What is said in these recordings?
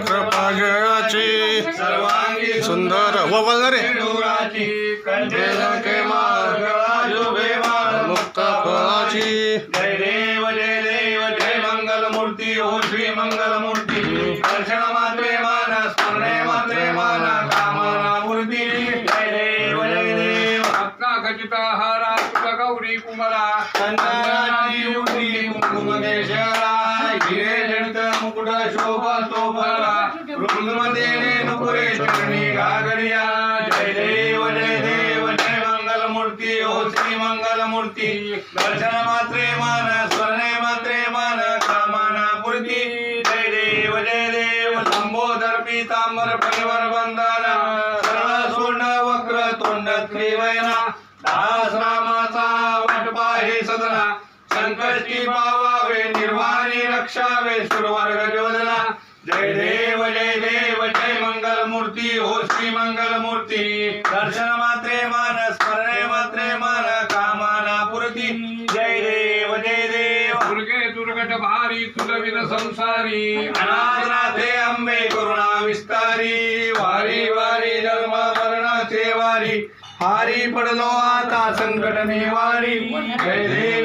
जयाची सर्वांगी सुंदर. व रे मुक्त फळाची. जय देव जय देव जय मंगल मूर्ती हो श्री मंगल मूर्ती दर्शन मात्रे मान स्मरणे मात्रे मान कामना मूर्ती. जय देव जय देव. रत्ना खचिता हारा तुझा गौरी कुमारा चंदनाची मूर्ती कुंकुम केशरा. हिरे जडित मुकुट शोभा तो मूर्ती हो श्री मंगल मूर्ती दर्शन मात्रे मान स्मरणे मात्रे मान कामना पूर्ती. जय देव जय देव लंबोदर पीतांबर परिवर बंधना सरळ सोंड वक्र तोंड त्रिवयना. दास रामाचा वाटपा हे सदना संकष्टी पावावे निर्वाणी रक्षावे सुरवर्ग जोदना जय देव जय देव जय मंगल मूर्ती हो श्री मंगल मूर्ती दर्शन मात्रे मान स्मरणे मात्रे मान कामना पूर्ती. जय देव जय देव. दुर्गे दुर्गट भारी तुलविन संसारी. अनाथनाथे अंबे करुणा विस्तारी. वारी वारी जन्म मरणाचे वारी हारी पडलो आता संकट निवारी. जय देवी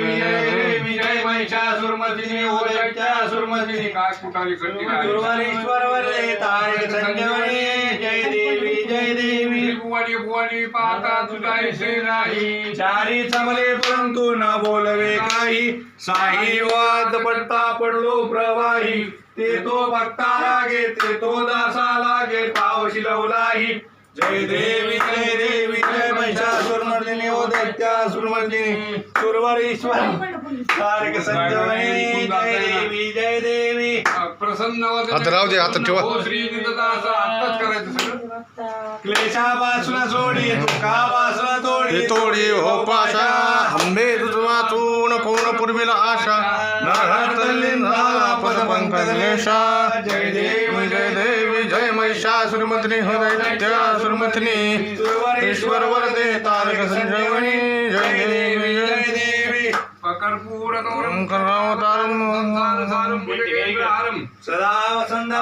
महिषासुरमर्दिनी ओ दैत्यासुरमर्दिनी काय कुठाली खंडी राही. गुरुवारीश्वर वरले तारक संजीवनी जय देवी जय देवी. भुवनी भुवनी पाहता तुझा ऐसे नाही. चारी चमले परंतु न बोलवे काही. साही वाद पडता पडलो प्रवाही. ते तो भक्ता लागे ते तो दासा लागे पाव शिलवलाही जय देवी जय देवी जय महिषासुरमर्दिनी ओ दैत्यासुरमर्दिनी सुरवरीश्वर तारक संजीवनी जय देवी जय देवी. प्रसन्न आता राहू दे, आता ठेवा. हो श्री असं आत्ताच करायचं सगळं. क्लेशापासून सोडी दुःखापासून तोडी ते तोडी हो पाशा आंबे तुझवा तून पूर्वीला आशा नरहरतली झाला पद पंकलेशा जय देव जय देवी जय महिषासुरमर्दिनी हो दैत्यासुरमर्दिनी ईश्वर वरदे तारक संजीवनी जय देवी जय देवी. सदा वसंत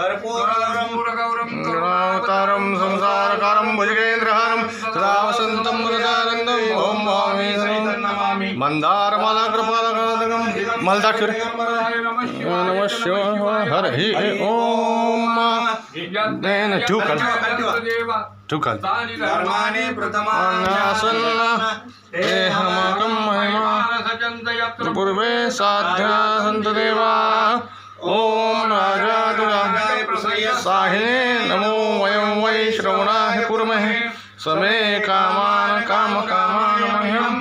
कर्पूरगौरं संसारकारम भुजगेंद्रहारम सदा वसंतम हृदयानंदम ओम भावे नमामि। मंदार माला कृपालगम मलदाक्षर करुणाय नमः शिवाय. हरि धर्माने हे हमाकं महिमा। पूर्वे साध्या संत देवा ओम राजा साहिने नमो वयं वै श्रवणाय कुर्महे। समे कामान काम कामान मह्यं।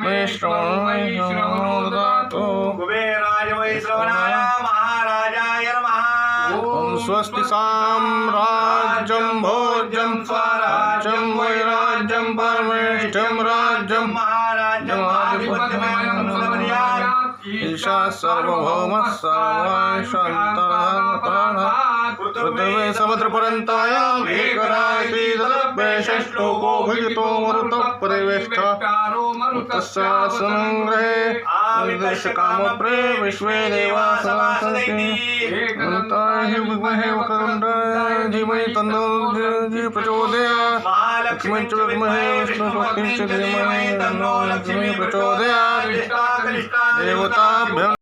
मे श्रवणो ददातु कुबेराज वैश्रवणाय महाराजाय नमः स्वस्ति साम्राज्यं भोज्यं स्वराज्यं वैराज्यं परमेष्ठं राज्यं सार्वभौमः सर्वशान्तः पृथिवी समुद्रपर्यन्तायाम् एकरायति तदप्ये षष्ठोको भुजितो मरुतः परिवेष्ट विश्वे देवा सदासन्ति अनन्ताय विद्महे धीमहि तन्नो प्रचोदयात्। लक्ष्मी च विद्महे विष्णुशक्तिं च धीमहि तन्नो लक्ष्मी प्रचोदयात्। देवताभ्यः